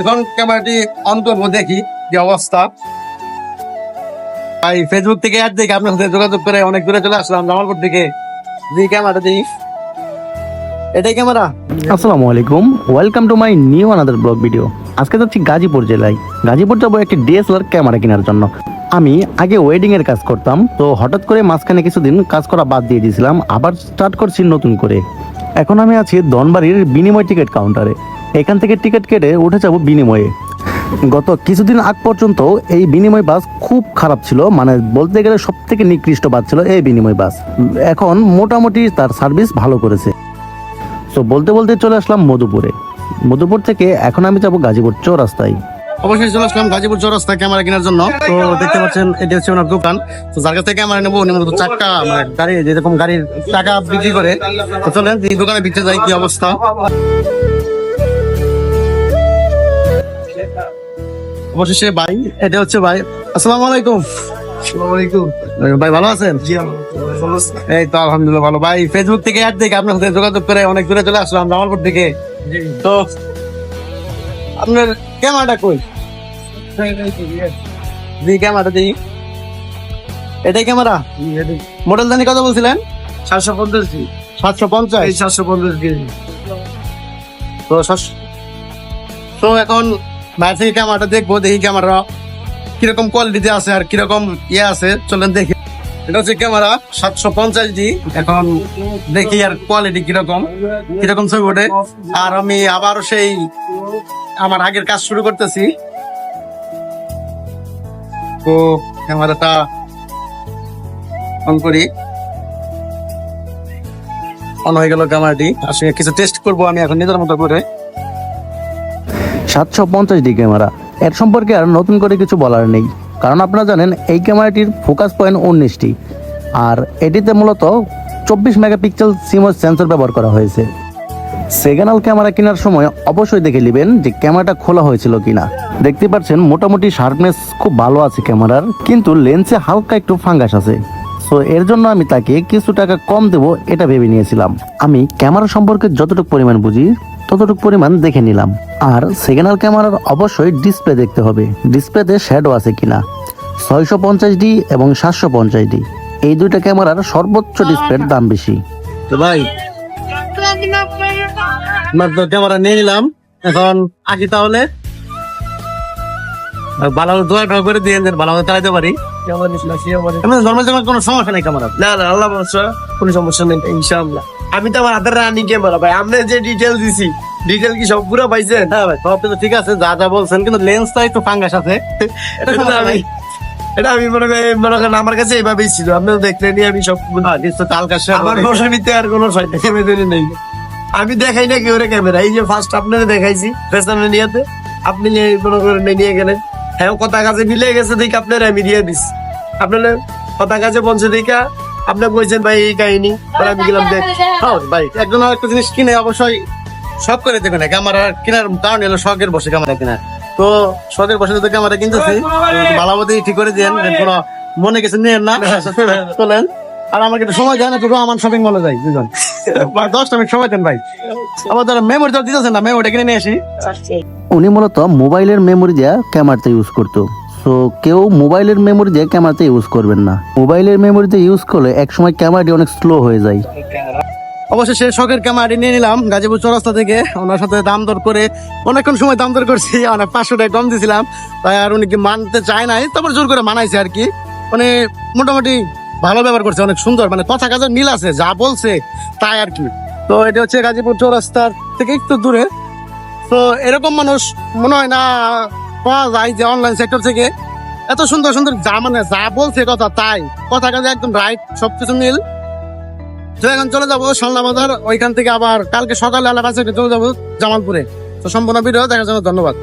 এখন ক্যামেরাটি অন করব, দেখি কি অবস্থা। ভাই ফেসবুক থেকে অ্যাড দেখে আপনার সাথে যোগাযোগ করে অনেক দূরে চলে আসলাম, জামালপুর থেকে। দিই ক্যামেরা দিই এটাই ক্যামেরা। আসসালামু আলাইকুম। Welcome to my new another vlog video আজকে যাচ্ছি গাজীপুর জেলায়। গাজীপুর যাব একটি ডিএসএলআর ক্যামেরা কেনার জন্য। আমি আগে ওয়েডিং এর কাজ করতাম, তো হঠাৎ করে মাঝখানে কিছুদিন কাজ করা বাদ দিয়ে দিয়েছিলাম, আবার স্টার্ট করছি নতুন করে। এখন আমি আছি ধনবাড়ির বিনিময় টিকিট কাউন্টারে এখান থেকে টিকিট কেটে উঠে যাব বিনিময়ে। গত কিছুদিন আগ পর্যন্ত এই বিনিময় বাস খুব খারাপ ছিল মানে বলতে গেলে সব থেকে নিকৃষ্ট বাস ছিল এই বিনিময় বাস। এখন মোটামুটি তার সার্ভিস ভালো করেছে। তো বলতে বলতে চলে আসলাম মধুপুরে। মধুপুর থেকে এখন আমি যাব গাজীপুর চৌরাস্তায়। অবশ্যই চলে আসলাম গাজীপুর চৌরাস্তা ক্যামেরা কেনার জন্য। তো দেখতে পাচ্ছেন এটি হচ্ছে ওনার দোকান। তো যার কাছ থেকে ক্যামেরা নেব উনি মূলত চাক্কা মানে গাড়ি যেরকম গাড়ির টাকা বিক্রি করে। তো চলেন এই দোকানে ভিতরে যাই কি অবস্থা? অবশেষে ভাই এটা হচ্ছে ভাই। আসসালামু আলাইকুম। ভাই ভালো আছেন? এই তো আলহামদুলিল্লাহ ভালো। ভাই ফেসবুক থেকে অ্যাড দেখে আপনার সাথে যোগাযোগ করে অনেক দূরে চলে আসলাম জামালপুর থেকে। তো আপনার ক্যামেরাটা কই? দি ক্যামেরা দিই এটাই ক্যামেরা মডেল জানি কত বলছিলেন? সাতশো পঞ্চাশ সাতশো পঞ্চাশ? সাতশো পঞ্চাশ কেজি। তো তো এখন বাইরে থেকে ক্যামেরাটা দেখব, দেখি ক্যামেরা কীরকম কোয়ালিটিতে আছে আর কীরকম ইয়ে আছে। চলেন দেখি। এটা হচ্ছে ক্যামেরা সাতশো পঞ্চাশ ডি এখন দেখি আর কোয়ালিটি কীরকম কীরকম ছবি ওঠে। আর আমি আবার সেই আমার আগের কাজ শুরু করতেছি। তো ক্যামেরাটা অন করি। অন হয়ে গেল ক্যামেরাটি। আসলে কিছু টেস্ট করব আমি এখন নিজের মতো করে। সাতশো পঞ্চাশ ডি ক্যামেরা। এর সম্পর্কে আর নতুন করে কিছু বলার নেই, কারণ আপনারা জানেন এই ক্যামেরাটির ফোকাস পয়েন্ট উনিশটি আর এটিতে মূলত চব্বিশ মেগাপিক্সেল সিমোস সেন্সর ব্যবহার করা হয়েছে। সেকেন্ড ক্যামেরা কেনার সময় অবশ্যই দেখে নেবেন যে ক্যামেরাটা খোলা হয়েছিল কিনা। দেখতে পাচ্ছেন মোটামুটি শার্পনেস খুব ভালো আছে ক্যামেরার, কিন্তু লেন্সে হালকা একটু ফাঙ্গাস আছে। সো এর জন্য আমি তাকে কিছু টাকা কম দেব, এটা ভেবে নিয়েছিলাম। আমি ক্যামেরা সম্পর্কে যতটুকু পরিমাণ বুঝি ততটুকু পরিমাণ দেখে নিলাম। আর সেকেন্ড ক্যামেরার অবশ্যই ডিসপ্লে দেখতে হবে। ডিসপ্লেতে শ্যাডো আছে কিনা? ছয়শো পঞ্চাশ ডি এবং সাতশো পঞ্চাশ ডি এই দুইটা ক্যামেরার সর্বোচ্চ ডিসপ্লের দাম বেশি। তো ভাই ক্যামেরা নিয়ে নিলাম। এখন আসি তাহলে। আর ভালো দোয়া টোয়া করে দিয়ে দেন ভালো চালাতে পারি। এমনি কোনো সমস্যা নেই ক্যামেরা না না আল্লাহ কোনো সমস্যা নেই ইনশাআল্লাহ। আমি তো আমার হাতের রানি ক্যামেরা ভাই। আপনি যে ডিটেল দিছি ডিটেল কি সব পুরো পাইছেন? হ্যাঁ ভাই সব কিছু ঠিক আছে যা যা বলছেন কিন্তু লেন্সটা তো ফাঙ্গাস আছে। আমি এটা আমি মনে করি মনে করেন আমার কাছে এইভাবেই ছিল আপনি দেখলেনি আমি সব হ্যাঁ, কালকা আমার বসানিতে আর কোনো ক্যামেরা নেই। আমি দেখাই না কি ওরে ক্যামেরা এই যে ফার্স্ট আপনাদের দেখাইছি ফেসানে নিয়েতে আপনি নিয়ে মনে করেন নিয়ে গেলেন। হ্যাঁ কথা কাজে মিলে গেছে দেখি আপনার আমি দিয়ে দিস। আপনার কথা কাজে পৌঁছে দেখা আপনি বলছেন ভাই এই কাহিনী। আমি গেলাম দেখ। হ্যাঁ ভাই একজন আর একটা জিনিস কিনে অবশ্যই শখ করে না ক্যামেরা কেনার কারণ হলো শখের বসে ক্যামেরা কেনা তো শখের বসে যদি ক্যামেরা কিনতেছি। ভালো ঠিক করে দেন কোনো মনে কিছু নিয়ে না। চলেন। আর আমাকে একটু সময় দেন একটু আমার শপিং মলে যাই দুজন। দশটা মিনিট সময় দেন ভাই। আমার ধরো মেমোরি তো দিতেছেন না মেমোরিটা কিনে নিয়ে আসি। উনি মূলত মোবাইলের মেমোরি দিয়ে ক্যামেরাতে ইউজ করতো। সো কেউ মোবাইলের মেমোরি দিয়ে ক্যামেরাতে ইউজ করবেন না। মোবাইলের মেমোরিতে ইউজ করলে একসময় ক্যামেরাটি অনেক স্লো হয়ে যায়। অবশ্যই সে শখের ক্যামেরাটি নিয়ে নিলাম, গাজীপুর চৌরাস্তা থেকে। ওনার সাথে দাম দর করে অনেকক্ষণ সময় দাম দর করছি অনেক পাঁচশো টাকা কম দিয়েছিলাম তাই আর উনি কি মানতে চায় নাই তারপর জোর করে মানাইছে আর কি। মানে মোটামুটি ভালো ব্যবহার করছে, অনেক সুন্দর মানে কথা কাজের মিল আছে, যা বলছে তাই আর কি। তো এটা হচ্ছে গাজীপুর চৌরাস্তার থেকে একটু দূরে। তো এরকম মানুষ মনে হয় না পাওয়া যায় যে অনলাইন সেক্টর থেকে। এত সুন্দর সুন্দর যা মানে যা বলছে কথা তাই, কথা কাজে একদম রাইট সবকিছু মিল। তো এখন চলে যাব সন্ধ্যা বাজার। ওইখান থেকে আবার কালকে সকালে আলাদা চলে যাব জামালপুরে। তো সম্পূর্ণ ভিডিও দেখার জন্য ধন্যবাদ।